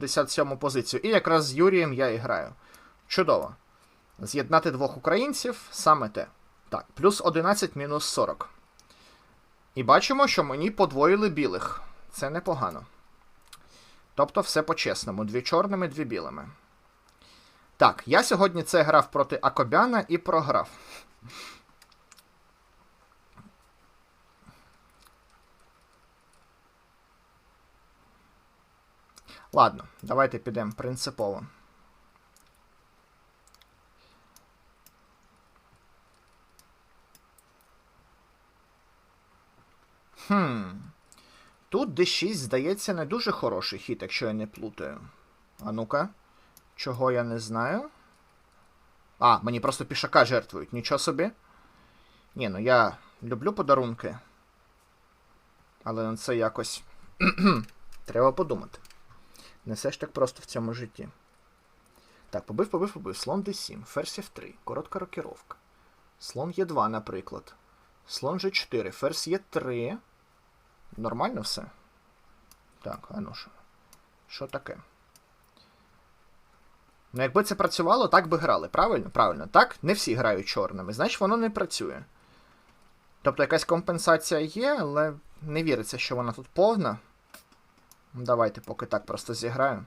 57 позицію. І якраз з Юрієм я і граю. Чудово. З'єднати двох українців саме те. Так, плюс 11, мінус 40. І бачимо, що мені подвоїли білих. Це непогано. Тобто все по-чесному. Дві чорними, дві білими. Так, я сьогодні це грав проти Акобяна і програв. Ладно, давайте підемо принципово. Хм. Тут D6, здається, не дуже хороший хід, якщо я не плутаю. А ну-ка. Чого я не знаю? А, мені просто пішака жертвують, нічого собі. Ні, ну я люблю подарунки. Але на це якось. Треба подумати. Не все ж так просто в цьому житті. Так, побив, побив, побив. Слон D7, ферзь F3, коротка рокіровка. Слон Е2, наприклад. Слон G4, ферзь Е3. Нормально все? Так, а ну що? Що таке? Ну, якби це працювало, так би грали. Правильно? Правильно. Так, не всі грають чорними, значить воно не працює. Тобто якась компенсація є, але не віриться, що вона тут повна. Давайте поки так просто зіграю.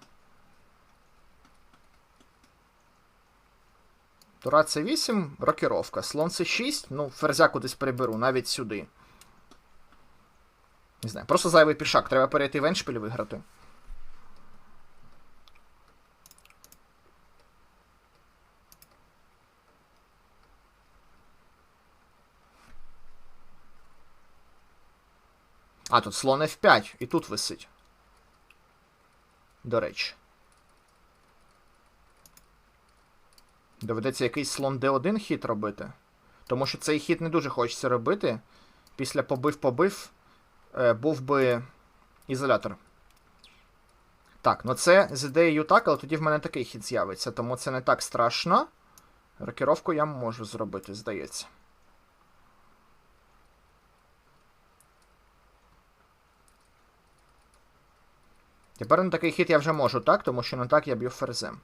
Тура С8, рокіровка. Слон С6, ну, ферзя кудись приберу, навіть сюди. Не знаю, просто зайвий пішак, треба перейти в еншпіль виграти. А, тут слон F5, і тут висить. До речі. Доведеться якийсь слон D1 хід робити. Тому що цей хід не дуже хочеться робити. Після побив-побив е, був би ізолятор. Так, ну це з ідеєю так, але тоді в мене такий хід з'явиться, тому це не так страшно. Рокіровку я можу зробити, здається. Тепер на такий хід я вже можу, так? Тому що не так я б'ю ферзем.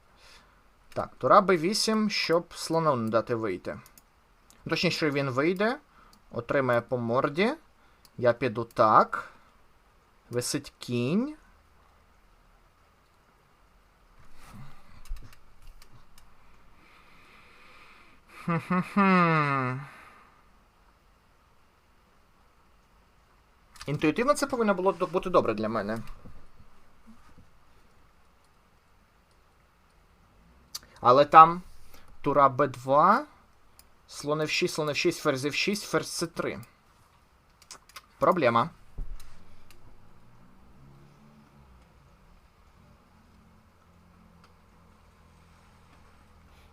Так, тура b8, щоб слону не дати вийти. Точніше, він вийде, отримає по морді. Я піду так. Висить кінь. Хм-хм-хм. Інтуїтивно це повинно було бути добре для мене. Але там тура Б2, слон F6, слон F6, ферзь F6, ферзь C3. Проблема.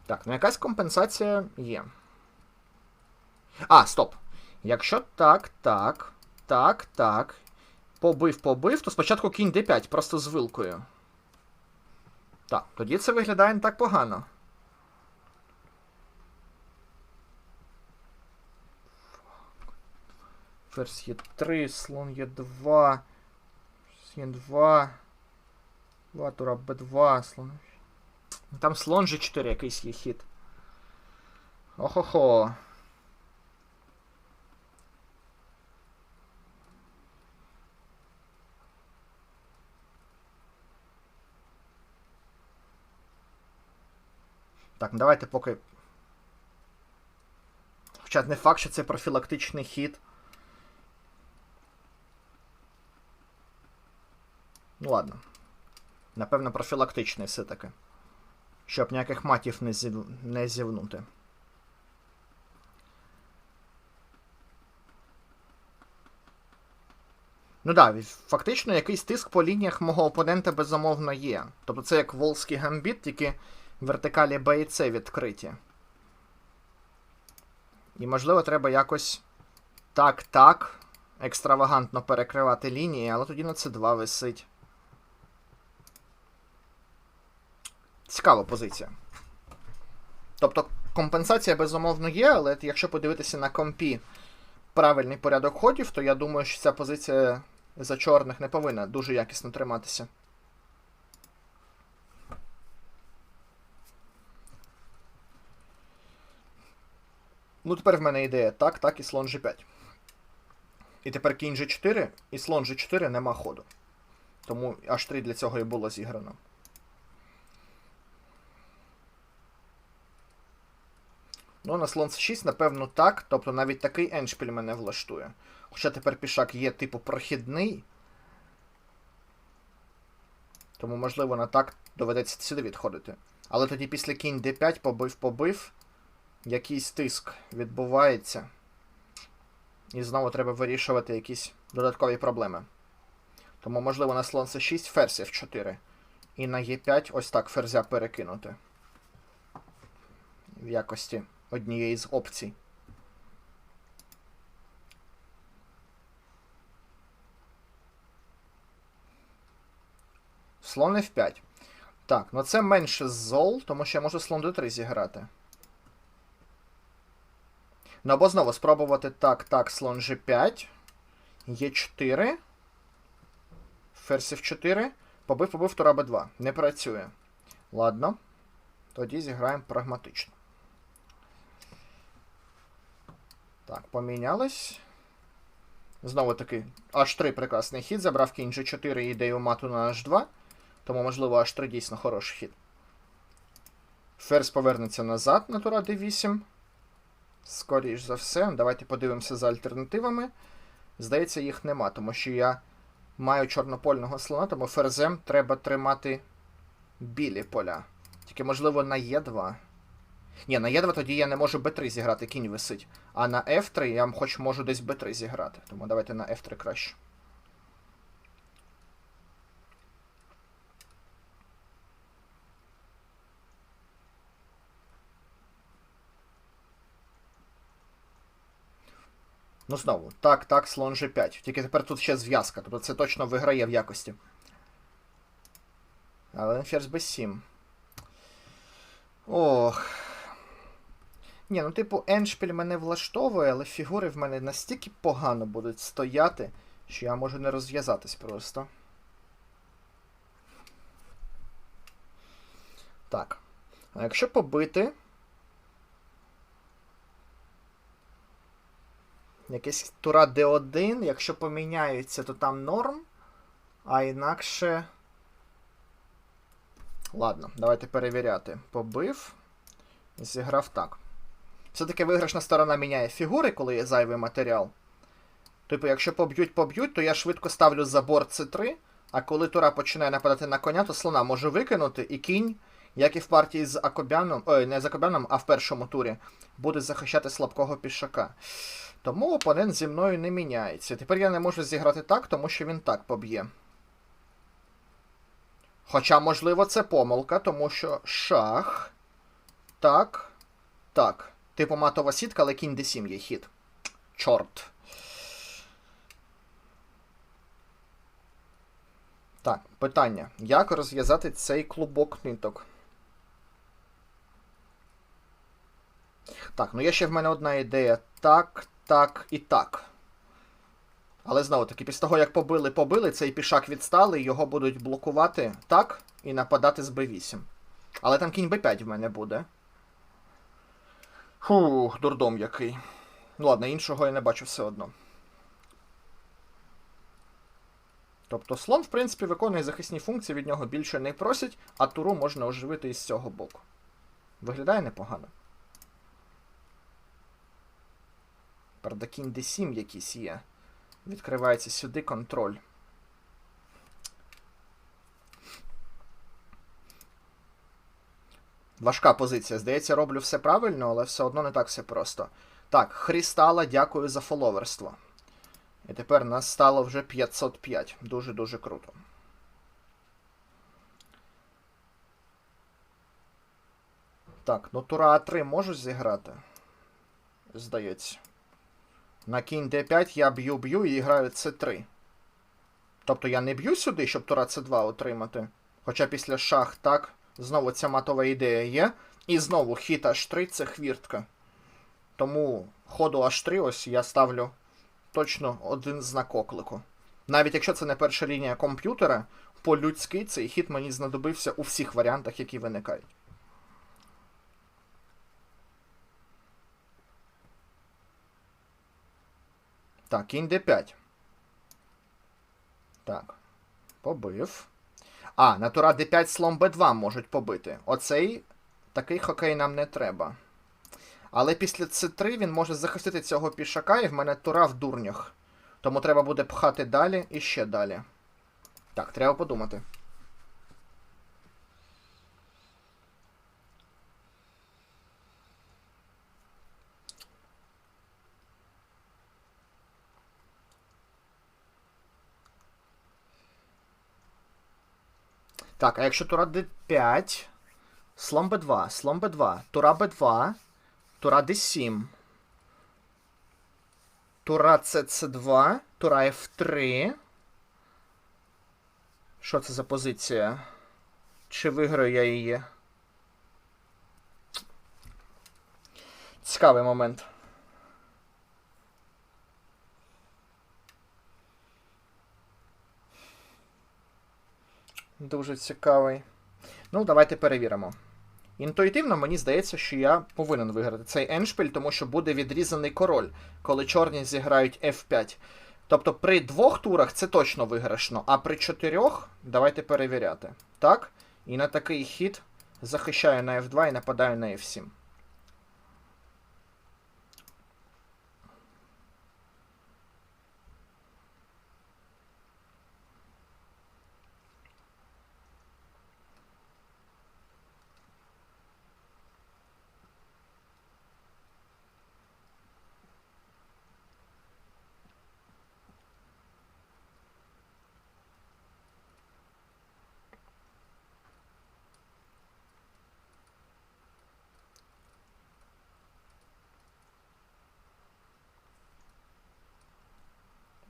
Так, ну якась компенсація є. А, стоп. Якщо так, так, так, так. Побив, побив, то спочатку кінь d5, просто з вилкою. Так, тоді це виглядає не так погано. Ферзь є 3, слон є 2. Є 2. 2, тура Б2, слон. Там слон G4 якийсь є хід. Охо-хо. Так, ну давайте поки. Хоча не факт, що це профілактичний хід. Ну ладно. Напевно, профілактичний все-таки. Щоб ніяких матів не, зів... не зівнути. Ну так, да, фактично якийсь тиск по лініях мого опонента безумовно є. Тобто це як волзький гамбіт, тільки вертикалі Б і С відкриті. І, можливо, треба якось так-так екстравагантно перекривати лінії, але тоді на С2 висить. Цікава позиція. Тобто компенсація, безумовно, є, але якщо подивитися на компі правильний порядок ходів, то я думаю, що ця позиція за чорних не повинна дуже якісно триматися. Ну, тепер в мене ідея так, так і слон G5. І тепер кінь G4, і слон G4 нема ходу. Тому H3 для цього і було зіграно. Ну, на слон c6, напевно, так. Тобто навіть такий еншпіль мене влаштує. Хоча тепер пішак є типу прохідний. Тому, можливо, на так доведеться сюди відходити. Але тоді після кінь d5 побив-побив. Якийсь тиск відбувається. І знову треба вирішувати якісь додаткові проблеми. Тому, можливо, на слон c6 ферзь f4. І на e5 ось так ферзя перекинути. В якості однієї з опцій. Слон F5. Так, ну це менше зол, тому що я можу слон d3 зіграти. Ну або знову спробувати так, так, слон G5. Е4. Ферзь F4. Побив, побив, тура Б2. Не працює. Ладно. Тоді зіграємо прагматично. Так, помінялись. Знову таки, H3 прекрасний хід. Забрав кінь G4 і ідею мату на H2. Тому, можливо, H3 дійсно хороший хід. Ферзь повернеться назад на тура D8. Скоріш за все. Давайте подивимося за альтернативами. Здається, їх нема, тому що я маю чорнопольного слона, тому ферзем треба тримати білі поля. Тільки, можливо, на Е2. Ні, на Е2 тоді я не можу Б3 зіграти, кінь висить. А на F3 я хоч можу десь Б3 зіграти. Тому давайте на F3 краще. Ну знову, так, так, слон G5. Тільки тепер тут ще зв'язка, тобто це точно виграє в якості. Але ферзь B7. Ох. Ні, ну, типу, еншпіль мене влаштовує, але фігури в мене настільки погано будуть стояти, що я можу не розв'язатись просто. Так. А якщо побити. Якийсь тура D1, якщо поміняються, то там норм. А інакше. Ладно, давайте перевіряти. Побив. Зіграв так. Все-таки виграшна сторона міняє фігури, коли є зайвий матеріал. Типу, якщо поб'ють, поб'ють, то я швидко ставлю забор С3, а коли тура починає нападати на коня, то слона можу викинути, і кінь, як і в партії з Акобяном, ой, не з Акобяном, а в першому турі, буде захищати слабкого пішака. Тому опонент зі мною не міняється. Тепер я не можу зіграти так, тому що він так поб'є. Хоча, можливо, це помилка, тому що шах. Так. Так. Типу матова сітка, але кінь d7 є хід. Чорт. Так, питання. Як розв'язати цей клубок ниток? Так, ну є ще в мене одна ідея. Так, так і так. Але знову таки, після того, як побили, побили, цей пішак відстали, його будуть блокувати так і нападати з b8. Але там кінь b5 в мене буде. Фух, дурдом який. Ну ладно, іншого я не бачу все одно. Тобто слон, в принципі, виконує захисні функції, від нього більше не просять, а туру можна оживити із цього боку. Виглядає непогано. Правда, кінь d7 якийсь є. Відкривається сюди контроль. Важка позиція. Здається, роблю все правильно, але все одно не так все просто. Так, Хрістала, дякую за фоловерство. І тепер нас стало вже 505. Дуже-дуже круто. Так, ну тура А3 можу зіграти? Здається. На кінь d5 я б'ю-б'ю і граю c3. Тобто я не б'ю сюди, щоб тура c2 отримати. Хоча після шах так. Знову ця матова ідея є. І знову хід h3 це хвіртка. Тому ходу h3 ось я ставлю точно один знак оклику. Навіть якщо це не перша лінія комп'ютера, по-людськи цей хід мені знадобився у всіх варіантах, які виникають. Так, кінь d5. Так. Побив. А, натура d5 слон b2 можуть побити. Оцей такий хокей нам не треба. Але після c3 він може захистити цього пішака, і в мене тура в дурнях. Тому треба буде пхати далі і ще далі. Так, треба подумати. Так, а якщо тура d5, слон b2, слон b2, тура b2, тура d7, тура cc2, тура f3. Що це за позиція? Чи виграю я її? Цікавий момент. Дуже цікавий. Ну, давайте перевіримо. Інтуїтивно мені здається, що я повинен виграти цей еншпіль, тому що буде відрізаний король, коли чорні зіграють F5. Тобто при двох турах це точно виграшно, а при чотирьох давайте перевіряти. Так? І на такий хід захищаю на F2 і нападаю на F7.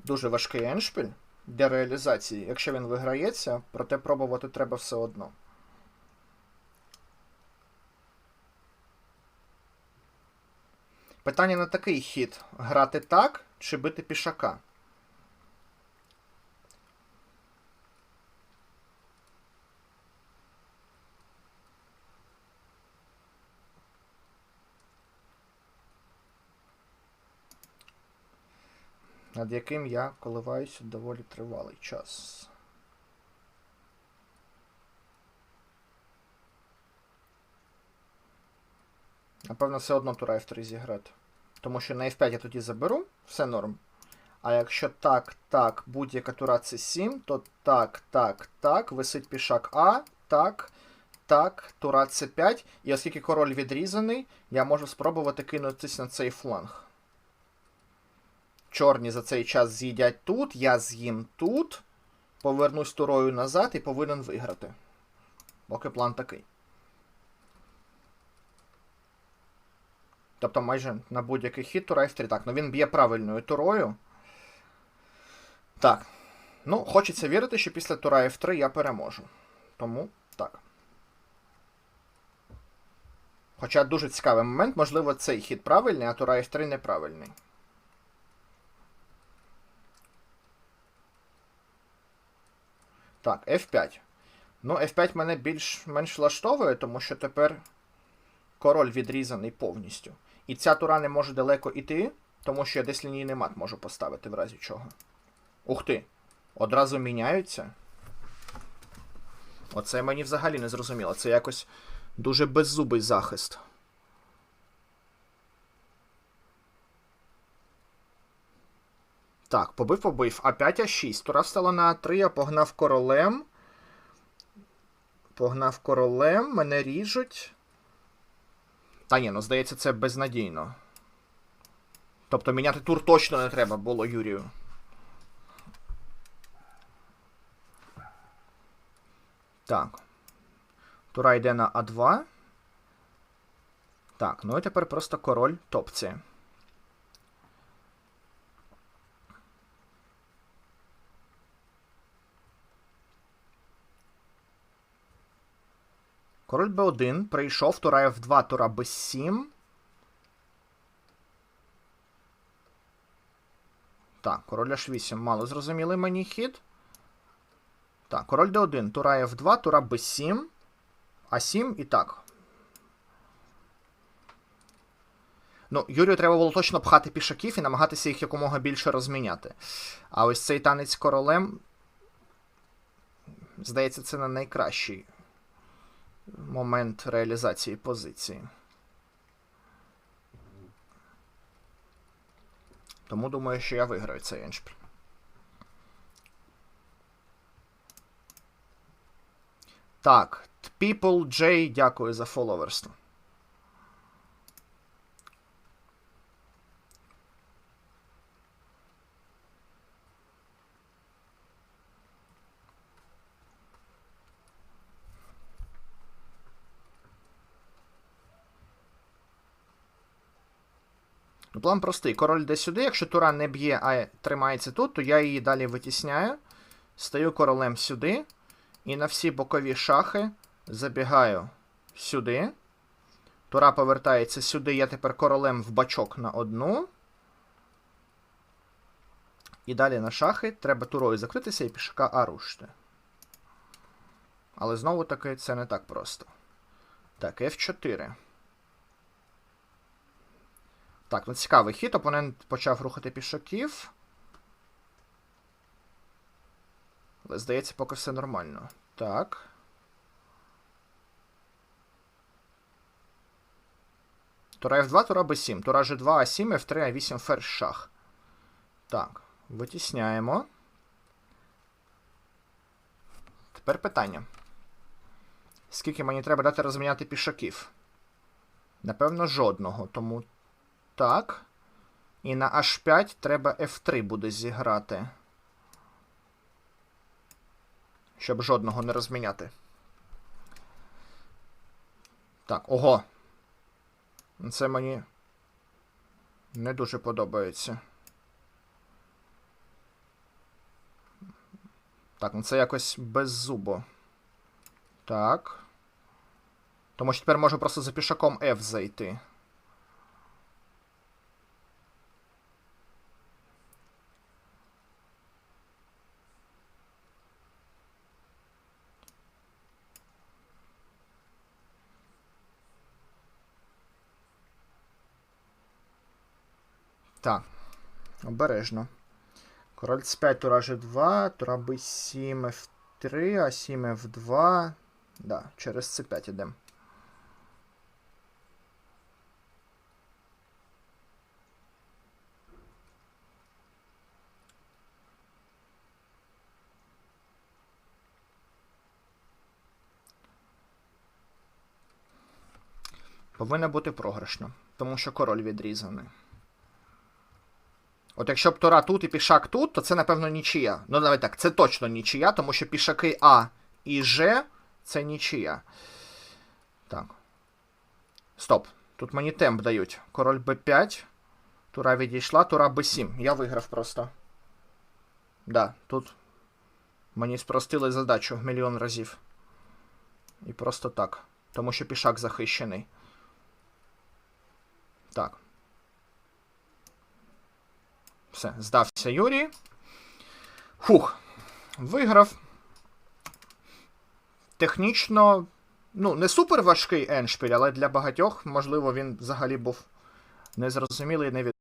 Дуже важкий еншпіль для реалізації, якщо він виграється, проте пробувати треба все одно. Питання на такий хід: грати так чи бити пішака? Над яким я коливаюся доволі тривалий час. Напевно, все одно тура F3 зіграти. Тому що на F5 я тоді заберу, все норм. А якщо так, так, будь-яка тура C7, то так, так, так, висить пішак А, так, так, тура C5. І оскільки король відрізаний, я можу спробувати кинутися на цей фланг. Чорні за цей час з'їдять тут, я з'їм тут. Повернусь турою назад і повинен виграти. Поки план такий. Тобто майже на будь-який хід тура F3. Так, ну він б'є правильною турою. Так. Ну, хочеться вірити, що після тура F3 я переможу. Тому так. Хоча дуже цікавий момент, можливо, цей хід правильний, а тура F3 неправильний. Так, F5. Ну, F5 мене більш-менш влаштовує, тому що тепер король відрізаний повністю. І ця тура не може далеко йти, тому що я десь лінійний мат можу поставити в разі чого. Ух ти! Одразу міняються. Оце мені взагалі не зрозуміло. Це якось дуже беззубий захист. Так, побив, побив. А5, А6. Тура встала на А3, я погнав королем. Погнав королем, мене ріжуть. Та ні, ну здається, це безнадійно. Тобто міняти тур точно не треба було Юрію. Так. Тура йде на А2. Так, ну і тепер просто король топці. Король Б1 прийшов, тура F2, тура Б7. Так, король H8 мало зрозумілий мені хід. Так, король Д1, тура F2, тура Б7. А7 і так. Ну, Юрію треба було точно пхати пішаків і намагатися їх якомога більше розміняти. А ось цей танець королем. Здається, це не найкращий момент реалізації позиції. Тому думаю, що я виграю цей еншпіль. Так, People J, дякую за фоловерство. План простий. Король йде сюди. Якщо тура не б'є, а тримається тут, то я її далі витісняю. Стаю королем сюди. І на всі бокові шахи забігаю сюди. Тура повертається сюди. Я тепер королем в бачок на одну. І далі на шахи. Треба турою закритися і пішака А рушити. Але знову таки це не так просто. Так, F4. Так, ну цікавий хід. Опонент почав рухати пішаків. Але здається, поки все нормально. Так. Тура F2, тура B7. Тура G2, А7, F3, А8, ферзь, шах. Так, витісняємо. Тепер питання. Скільки мені треба дати розміняти пішаків? Напевно, жодного, тому так. І на H5 треба F3 буде зіграти. Щоб жодного не розміняти. Так, ого. Це мені не дуже подобається. Так, ну це якось беззубо. Так. Тому що тепер можу просто за пішаком F зайти. Так. Обережно. Король С5, тура G2, тура B7, F3, А7, F2. Да, через С5 ідемо. Повинно бути програшно, тому що король відрізаний. От якщо б Тора тут і пішак тут, то це, напевно, нічия. Ну, давай так, це точно нічия, тому що пішаки А і Ж це нічия. Так. Стоп. Тут мені темп дають. Король Б5. Тура відійшла, тура Б7. Я виграв просто. Да, тут мені спростили задачу мільйон разів. І просто так. Тому що пішак захищений. Так. Все, здався Юрій. Фух. Виграв. Технічно, ну, не супер важкий еншпіль, але для багатьох, можливо, він взагалі був незрозумілий і невідомий.